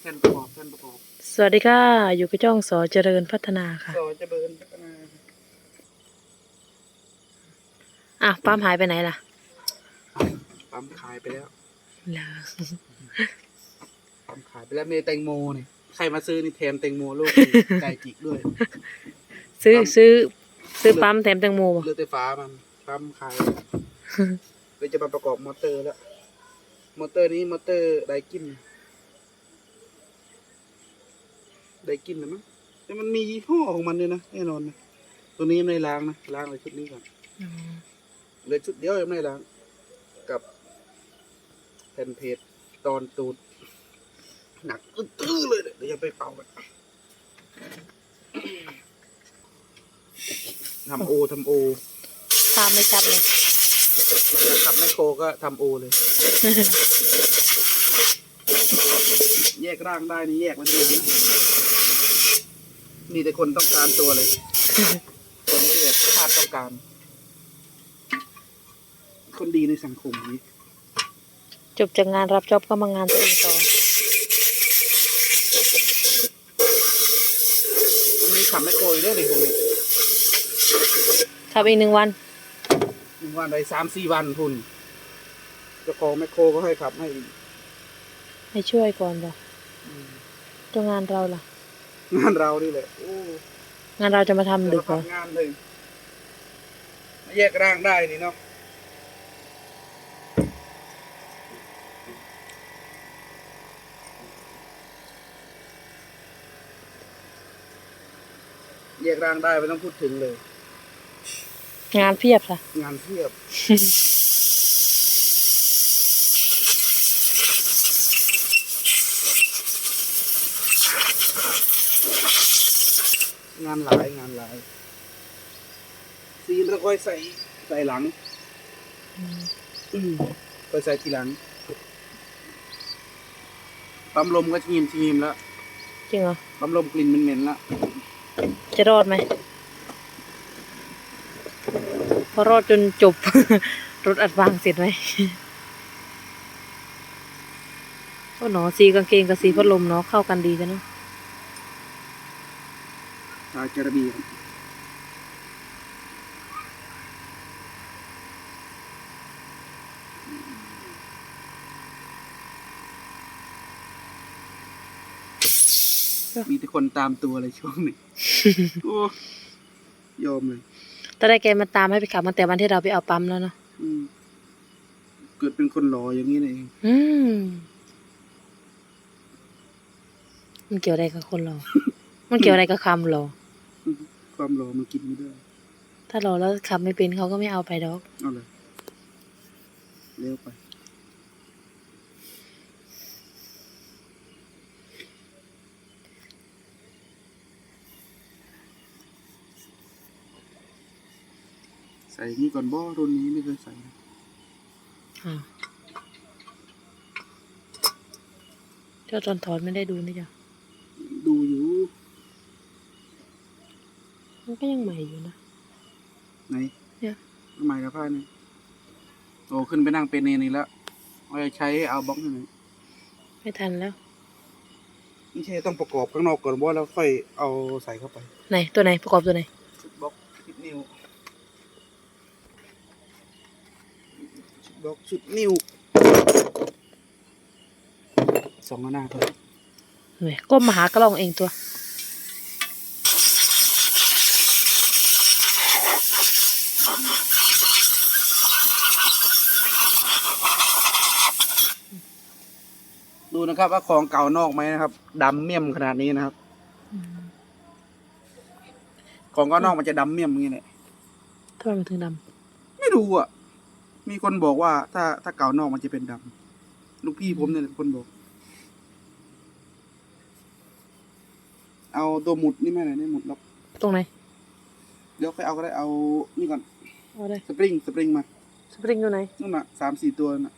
แผ่นประกอบแผ่นประกอบสวัสดีค่ะ อยู่กับจ้องสอเจริญพัฒนาค่ะ ต่อจะเบิร์นพัฒนาอะปั๊มหายไปไหนล่ะปั๊มขายไปแล้วเหรอปั๊มขายไปแล้วเมแตงโมเนี่ยใครมาซื้อนี่แถมแตงโมลูกไก่จิกด้วย ซื้อปั๊มซื้อซื้อปั๊มแถมแตงโมบ่เลือดไฟฟ้ามันปั๊มขายเลยจะมาประกอบมอเตอร์แล้ว มอเตอร์นี้มอเตอร์ไดกิน ไดกินนะมั้งแต่มันมียี่ห้อของมันด้วยนะแน่นอนนะตัวนี้ไม่ได้ล้างนะล้างเลยชุดนี้ก่อนอืมเหลยชุดเดียวยังไม่ได้ล้าง กับแผ่นเพจตอนตูดหนักอื้อๆเลยเนี่ยเดี๋ยวจะไปเป่ากันทำโอทำโอภาพไม่ชัดเลยขับแมคโครก็ทำโอเลย แยกร่างได้นี่แยกไว้ตรงนั้นนะ มีแต่คนต้องการตัวเลย คนที่แบบชาติต้องการ คนดีในสังคมนี้จบจากงานรับจอบก็มางานตัวเองต่อมันมีขับแมคโครอยู่ด้วยหนึ่งคนนี้ขับอีกหนึ่งวัน หนึ่งวันไปสามสี่วันทุนเจ้าของแมคโครก็ให้ขับให้อีกให้ช่วยก่อนบ่ตัวงานเราล่ะ งานเรานี่แหละโอ้งานเราจะมาทำดึกเหรอทำงานเลยแยกร่างได้นี่เนาะแยกร่างได้ไม่ต้องพูดถึงเลย งานเพียบล่ะ งานเพียบ งานหลายงานหลายซีนแล้วค่อยใส่ใส่หลังอืมค่อยใส่ทีหลังปั๊มลมก็ชีมชีมแล้วจริงเหรอปั๊มลมกลิ่นเหม็นๆแล้วจะรอดไหมพอรอดจนจบ รถอัดวางเสร็จไหมโอ้หนอสีกางเกงกับสีพัดลมเนาะเข้ากันดีจังเนาะ ตาจระบีครับมีแต่คนตามตัวเลยช่วงนี้โอ้ยอมเลยตอนแรกแกมาตามให้ไปขับมาแต่วันที่เราไปเอาปั๊มแล้วเนาะอืมเกิดเป็นคนหล่ออย่างนี้นี่เองอืมมันเกี่ยวอะไรกับคนรอ มันเกี่ยวอะไรกับคำรอ ความหล่อมันกินไม่ได้ ถ้ารอแล้วขับไม่เป็นเขาก็ไม่เอาไปดอกเอาเลยเร็วไป ใส่นี่ก่อนบ่รุ่นนี้ไม่เคยใส่นะอ่าเจ้าตอนถอนไม่ได้ดูนี่จ้ะดูอยู่ มันก็ยังใหม่อยู่นะ ไหนเนี่ยทำไมกับผ้าเนี่ยโอ้ขึ้นไปนั่งเป็นเนนี่แล้วว่าจะใช้เอาบล็อกยังไงไม่ทันแล้ว ไม่ใช่ต้องประกอบข้างนอกก่อนว่าแล้วค่อยเอาใส่เข้าไป ไหน ตัวไหนประกอบตัวไหนชุดบล็อกชุดนิ้วชุดบล็อกชุดนิ้วสองหน้าเพิ่มเฮ้ยก้มมาหากระลองเองตัว นะครับว่าของเก่านอกไหมนะครับดำเมี่ยมขนาดนี้นะครับ ของเก่านอกมันจะดำเมี่ยมอย่างนี้แหละทำไมมันถึงดไม่รู้อะ มีคนบอกว่า ถ้าถ้าเก่านอกมันจะเป็นดำลูกพี่ผมเนี่ยเป็นคนบอก เอาตัวหมุดนี่ไม่ไหนนี่หมุดล็อกำตรงไหนเดี๋ยวค่อยเอาก็ได้เอานี่ก่อนเอาเลยสปริงสปริงมา สปริงตัวไหนนู่นน่ะสามสี่ตัวน่ะ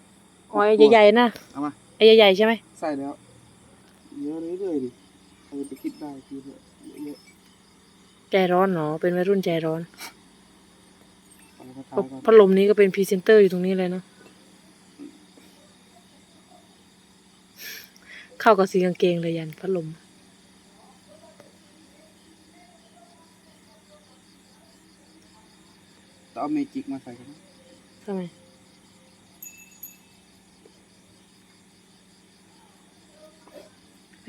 อ๋อไอ้ใหญ่ๆนะเอามา ไอ้ใหญ่ๆใช่ไหมใส่แล้วเยอะเลยเลยๆดิใครจะไปคิดได้คือแบบเยอะใจร้อนเนาะเป็นวัยรุ่นใจร้อนๆเอามาทาเพราะก่อนพัดลมนี้ก็เป็นพรีเซนเตอร์อยู่ตรงนี้เลยเนาะเข้ากับสีกางเกงเลยยันพัดลม ต้องเอาเมจิกมาใส่กันนะทำไม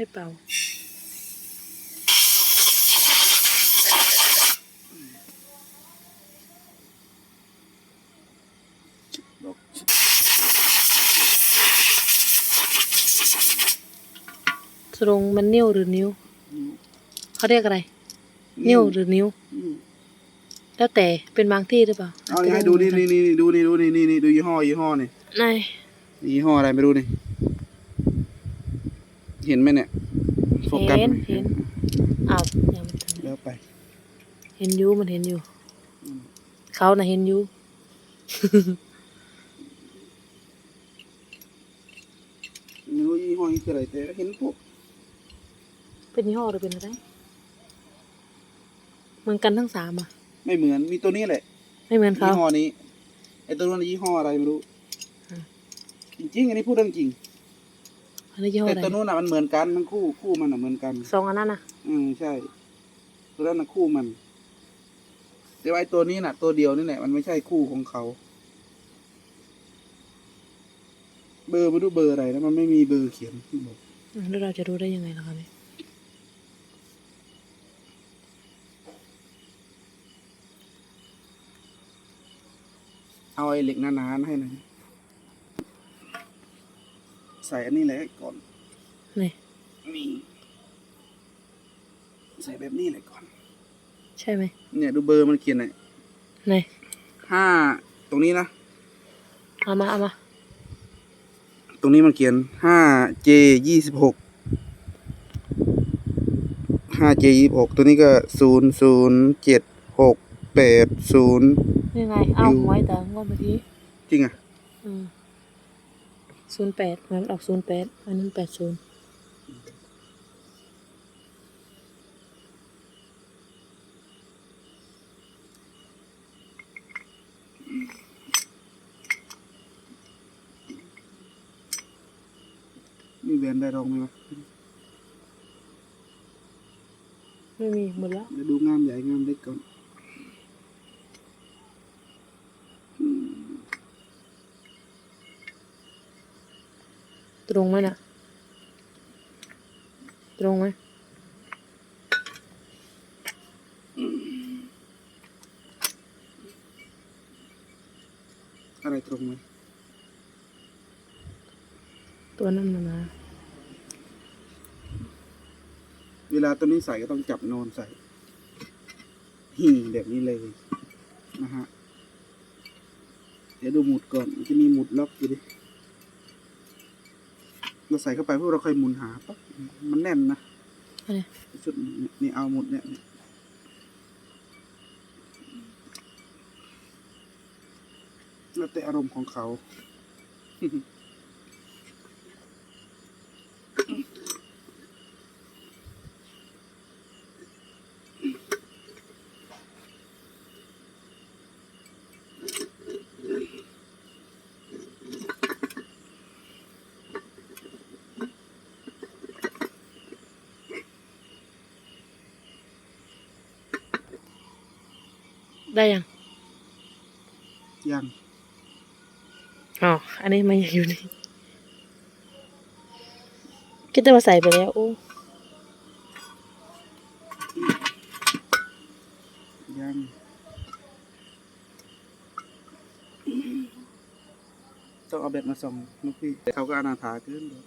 ไม่เป่าบอกตรงมันนิ้วหรือนิ้ว เขาเรียกอะไร นิ้วหรือนิ้วนิ้วแล้วแต่เป็นบางที่หรือเปล่า เอานี่ให้ดูนี่นี่นี่ดูนี่ดูนี่นี่นี่ดูยี่ห้อยี่ห้อนี่ไหนยี่ห้ออะไรไม่รู้นี่ เห็นไหมเนี่ยโฟกัสเห็นไหมเห็นอ้าวยังไม่ทันแล้วไป เห็นอยูมันเห็นอยู่ เขาน่ะเห็นอยู่ ไม่รู้ยี่ห้อนี้คืออะไรแต่เห็นพวกเป็นยี่ห้อหรือเป็นอะไรเหมือนกันทั้งสามอะ ไม่เหมือนมีตัวนี้แหละ ไม่เหมือนเขายี่ห้อนี้ไอ้ตัวนั้นยี่ห้ออะไรไม่รู้อืมจริงๆอันนี้พูดเรื่องจริงอันนี้ ยี่ห้อแต่อะไรตัวนู้นน่ะมันเหมือนกันทั้งคู่คู่มันน่ะเหมือนกัน สองอันนั้นน่ะอืมใช่ตัวนั้นน่ะคู่มัน แต่ว่าไอ้ตัวนี้น่ะ ตัวเดียวนี่แหละมันไม่ใช่คู่ของเขา เบอร์ไม่รู้เบอร์อะไรนะมันไม่มีเบอร์เขียนที่บอกอืมแล้วเราจะรู้ได้ยังไงล่ะคะเนี่ยเอาไอ้เหล็กหนาๆให้หน่อย ใส่อันนี้เลยก่อนนี่นี่ใส่แบบนี้เลยก่อน ใช่ไหมเนี่ยดูเบอร์มันเขียนหน่อยไหนห้าตรงนี้นะเอามาเอามาตรงนี้มันเขียนห้าเจยี่สิบหกห้าเจยี่สิบหกตัวนี้ก็ศูนย์ศูนย์เจ็ดหกแปดศูนย์นี่ไง เอาอยู่ไว้แต่งวดเมื่อกี้จริงอะ อืม ศูนย์แปดมันออกศูนย์แปดอันนั้นแปดศูนย์มีแหวนได้รองไหมวะไม่มีหมดแล้วเดี๋ยวดูงามใหญ่งามเล็กก่อน ตรงไหมน่ะ ตรงไหมอะไรตรงไหมตัวนั้นน่ะนะเวลาตัวนี้ใส่ก็ต้องจับโนอนใส่หิ่งแบบนี้เลยนะฮะ เดี๋ยวดูหมุดก่อนมันจะมีหมุดล็อกอยู่ดิ เราใส่เข้าไปพวกเราค่อยหมุนหาปั๊บมันแน่นนะอะไรชุดนี้นี่เอาหมุดเนี่ยแล้วแต่อารมณ์ของเขา ได้ยัง ยังอ๋อ อันนี้มันยังอยู่นี่คิดจะมาใส่ไปแล้วโอ้ยังต้องเอาเบ็ดมาส่องนกพี่แต่เขาก็อนาถาเกินเดี๋ยว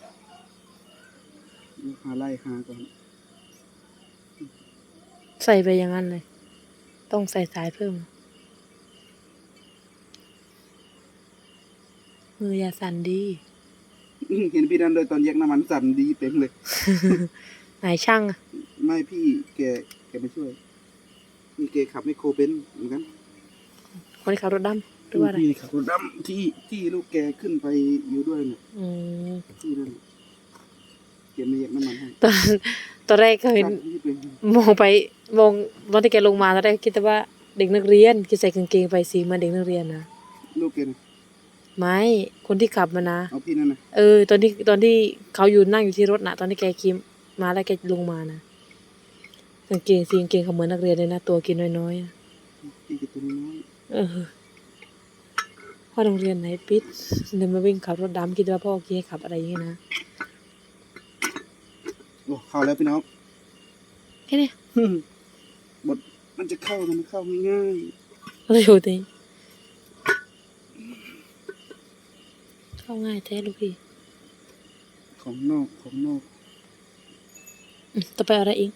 ดูหาไล่หาก่อน ใส่ไปอย่างนั้นเลย ต้องใส่สายเพิ่ม มืออย่าสั่นดีเห็นพี่ดันโดยตอนแยกน้ำมันสั่นดีเต็มเลย ไหนช่างอะไม่พี่แกแกมาช่วยมีแกขับไมโครเป็นซ์เหมือนกันคนที่ขับรถดำหรือว่าอะไรพี่ขับรถดำที่ที่ลูกแกขึ้นไปอยู่ด้วยเนี่ยอืมที่นั่นแกมาแยกน้ำมันให้ตอน ตอนแรกก็เห็นสั่นที่เป็นมองไปมองตอนที่แกลงมาตอนแรกคิดว่าเด็กนักเรียนคิดใส่กางเกงไปสีเหมาเด็กนักเรียนนะลูกแกนะไม่คนที่ขับมานะเอาพี่นั่นนะเออ ตอนที่ตอนที่เขาอยู่นั่งอยู่ที่รถนะตอนที่แกขี่มาแล้วแกลงมานะกางเกงสีกางเกงเขาเหมือนนักเรียนเลยนะตัวกินน้อยๆอะพี่กับตัวน้อยเออว่าโรงเรียนไหนปิดเดินมาวิ่งขับรถดำคิดว่าพ่อเกียขับอะไรอย่างงี้นะ โอ้เข้าแล้วพี่น้องแค่เนี้ยบทมันจะเข้ามันเข้าง่ายเร็วจริงเข้าง่ายแท้ลูกพี่ๆของนอกของนอกอืมต่อไปอะไรอีก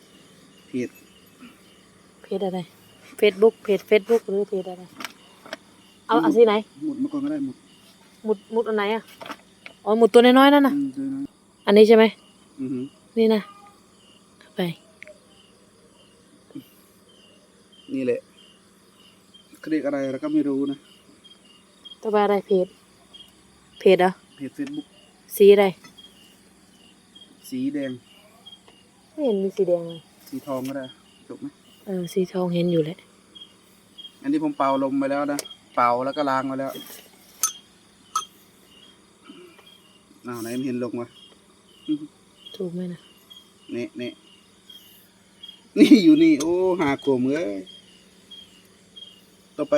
เพจเพจอะไรเฟซบุ๊กเพจเฟซบุ๊กหรือเพจอะไรเอาเอาสีไหนหมดมาก่อนก็ได้หมดหมุดหมุดอันไหนอะอ๋อหมุดตัวน้อยๆนั่นน่ะอืมเจอนะอันนี้ใช่ไหมอือหือ นี่นะเอาไป นี่แหละเขาเรียกอะไรเราก็ไม่รู้นะต่อไปอะไรเพจเพจเหรอเพจเฟซบุ๊กสีอะไร สีแดง ไม่เห็นมีสีแดงเลย สีทองก็ได้จบไหมเออ สีทองเห็นอยู่แหละ อันนี้ผมเป่าลมไปแล้วนะ เป่าแล้วก็ล้างมาแล้วอ้าวไหนมันเห็นลงวะถูกไหมนะ นี่นี่นี่อยู่นี่ โอ้หากลมเอ้ยต่อไป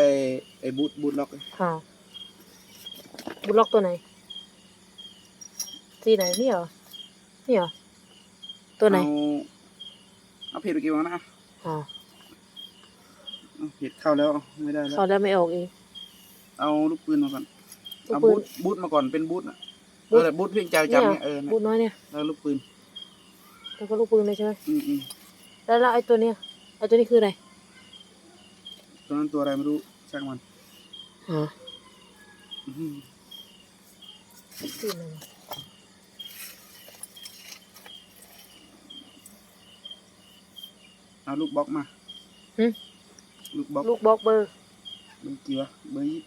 ไอ้บูทบูทล็อกค่ะบุลล็อกตัวไหนสีไหนนี่เหรอนี่เหรอตัวไหน เอาเอาเพจไปกี่วันนะอ่าเอาเพจเข้าแล้วไม่ได้แล้ว เขาแล้วไม่ออกเองเอาลูกปืนมาก่อน ลูกเอาปืบูนทบูทมาก่อนเป็นบูทนะบูเอทอบูทเพียงใจนี่จำเหรอเนี่ยเออนะบูทน้อยเนี่ย แล้วลูกปืน แล้วก็ลูกปืนเลยใช่ไหมอืมอืมแล้วแล้วไอ้ตัวเนี้ยไอ้ตัวนี้คืออะไรตัวนั้นตัวอะไรไม่รู้ช่างมันอ๋ออื้อหือสีอะไรวะเอาลูกบล็อกมา หึลูกบล็อกลูกบล็อกเบอร์เบอร์กี่วะเบอร์ยี่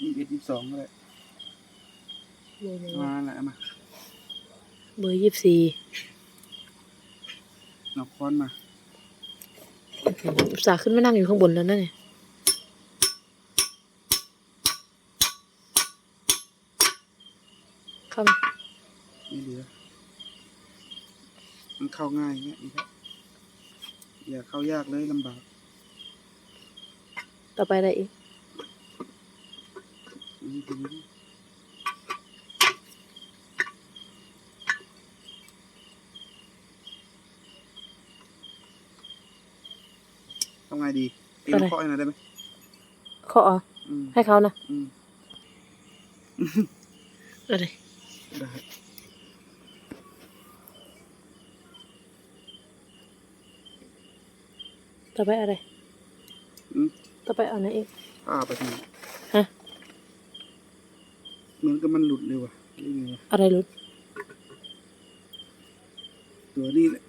ยี่สิบเอ็ดยี่สิบสองก็ได้เบอร์ไหนมาวะแหละมาเบอร์ยี่สิบสี่ เอาค้อนมาอุตส่าห์ขึ้นมานั่งอยู่ข้างบนแล้วนั่นเนี่ยเข้ามาไม่เหลือมันเข้าง่ายอย่างเงี้ยดีครับอย่าเข้ายากเลยลำบาก ต่อไปอะไรอีก อืมทีนี้ทำไงดีตีนเคาะให้หน่อยได้ไหมเคาะเหรออืมให้เขานะอืมอะไรได้ต่อไปอะไรอืมต่อไปเอาไหนอีกอ้าไปทางไหนฮะ เหมือนกับมันหลุดเลยว่ะนี่ไงวะอะไรรุดตัวนี้แหละ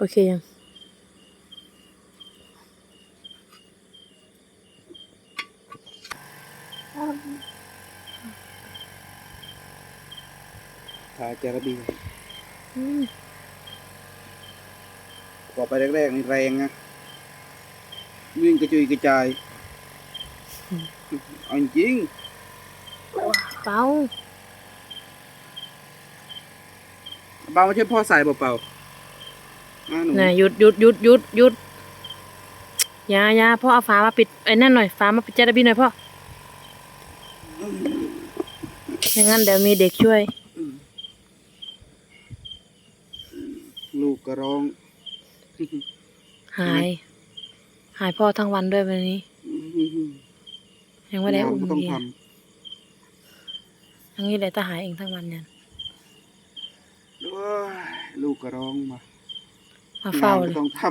โอเคยังขาจาระบีอืมต่อไปแรกๆนี่แรงนะวิ่งกระจุยกระจายเอาจริงเปล่าเบาไม่ใช่พ่อใส่เปล่าๆมาห นูน่ะหยุดหยุดหยุดหยุดหยุดอยาอยาพ่อเอาฝามาปิดไอ้นั่นหน่อยฝามาปิดจาระบีหน่อยพ่อไม่งั้นเดี๋ยวมีเด็กช่วยอืมลูกก็ร้อง หาย หายพ่อทั้งวันด้วยวันนี้ ยังไม่ได้อุ้มงานก็ต้องเมียทอย่างนี้เลยถ้าหายเองทั้งวันเนี่ยำด้วยลูกก็ร้องมา มาเฝ้างนเลก็ยต้องท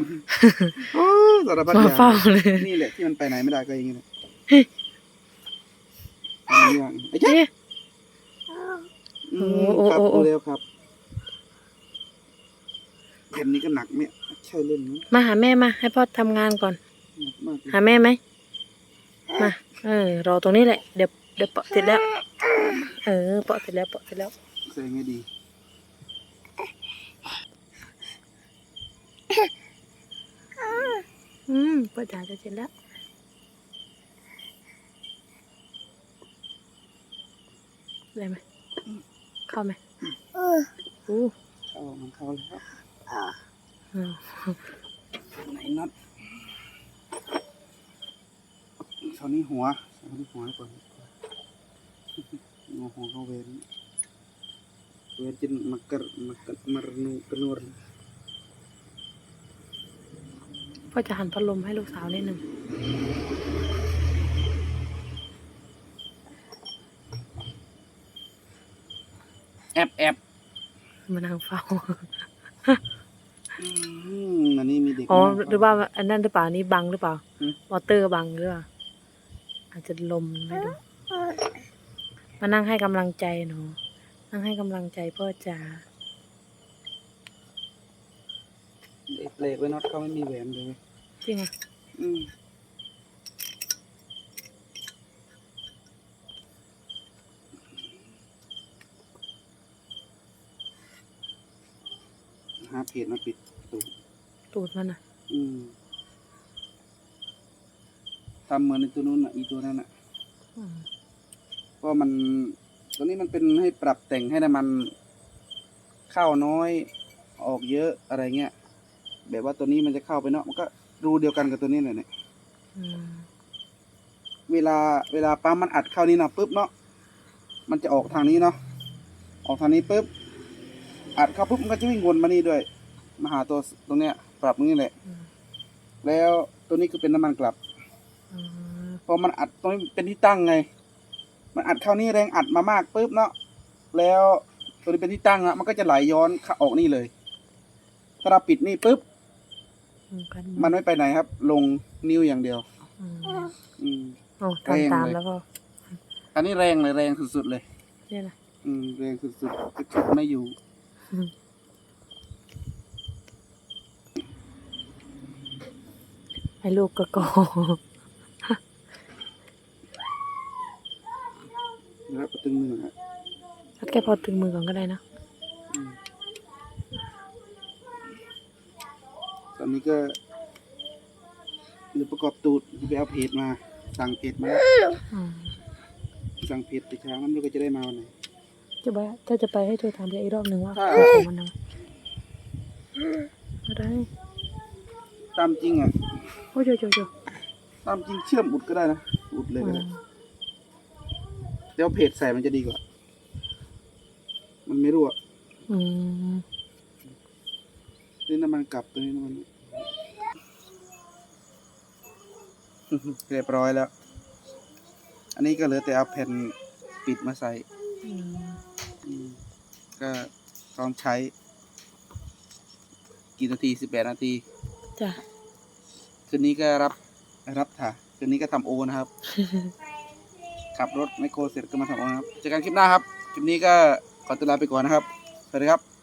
ำโอ้สารพัดอมาย่างเฝ้าเลย นี่แหละที่มันไปไหนไม่ได้ก็อย่างนี้แหละทำอย่างไอ้เจ๊เนี่ยอืมโอ้ครับโอ้โอ้ดูแล้วครับเกมนี้ก็หนักเนี่ยใช่เล่นนะมาหาแม่มา ให้พ่อทำงานก่อน หนักมากเลยหาแม่ไหมมาเออรอตรงนี้แหละเดี๋ยวเดี๋ยวเปาะเสร็จแล้ว เออเปาะเสร็จแล้วเปาะเสร็จแล้ว ใส่ไงดี อืมเปาะจ๋าจะเสร็จแล้วได้ไหมเข้าไหมอู้เข้ามันเข้าแล้วอืมไหนน็อตเท่านี้หัวเท่านี้หัวก่อนงอหัวเข้าเวนเวนจินมักกะมักกะมารนูกระนวล พ่อจะหันพัดลมให้ลูกสาวนิดหนึ่งแอบแอบมานั่งเฝ้าอืมอันนี้มีเด็กอ๋อมาหรือว่าอันนั้นหรือเปล่าอันนี้บังหรือเปล่าอืมวอเตอร์บังหรือเปล่าอาจจะลมไม่ดูมานั่งให้กำลังใจหนูนั่งให้กำลังใจพ่อจ๋า เด็กเล็กไว้น็อตเขาไม่มีแหวนเลยเว้ยจริงอะอืมหาเพจมาปิดตูดตูดมันอะ อืมทำเหมือนในตัวนู้นอะอีตัวนั้นอะอืมเพราะมันตัวนี้มันเป็นให้ปรับแต่งให้น้ำมันเข้าน้อย ออกเยอะอะไรเงี้ย แบบว่าตัวนี้มันจะเข้าไปเนาะมันก็รูเดียวกันกับตัวนี้เลยเนี่ยอืมเวลาเวลาปั๊มมันอัดเข้านี่เนาะปุ๊บเนาะมันจะออกทางนี้เนาะออกทางนี้ปุ๊บอัดเข้าปุ๊บมันก็จะวิ่งวนมานี่ด้วยมาหาตัวตรงเนี้ย ปรับตรงนี้แหละอืมแล้วตัวนี้คือเป็นน้ำมันกลับอืมพอมันอัดตรงนี้เป็นที่ตั้งไง มันอัดเข้านี่แรงอัดมามากปุ๊บเนาะแล้วตัวนี้เป็นที่ตั้งอะมันก็จะไหลย้อนเข้าออกนี่เลย ถ้าเราปิดนี่ปุ๊บอื มกันมันไม่ไปไหนครับ ลงนิ้วอย่างเดียว อืมอืมโอ้แรงทำตามเลยแล้วก็ อันนี้แรงเลยแรงสุดๆเลยเนี่ยนะอืมแรงสุดๆจะฉุดไม่อยู่อืมให้ลูกก็โกนะครับตึงมือฮะถ้าแค่พอตึงมือก่อนก็ได้นะ อืมตอนนี้ ก็หรือประกอบตูดไปเอาเพจมา สั่งเพจมาแล้วอืมสั่งเพจแต่เช้านั้นไม่รู้ก็จะได้มาวันไหนจะไปถ้าจะไปให้เธอถามอีกรอบหนึ่งว่าค่ะของมันนะอะไรตามจริงอะโอ้ยโยโยโยตามจริงเชื่อมอุดก็ได้นะอุดเลยก็ได้แต่ว่าเพจใส่มันจะดีกว่า มันไม่รั่วอืมนี่น้ำมันกลับตัวนี้น้ำมัน เรียบร้อยแล้ว อันนี้ก็เหลือแต่เอาแผ่นปิดมาใส่อืมอืมก็ลองใช้ กี่นาทีสิบแปดนาที จ้ะ คืนนี้ก็รับรับถ่าคืนนี้ก็ทำโอนะครับ ขับรถไมโครเสร็จก็มาทำโอนะครับเจอกันคลิปหน้าครับ คลิปนี้ก็ขอตัวลาไปก่อนนะครับ สวัสดีครับ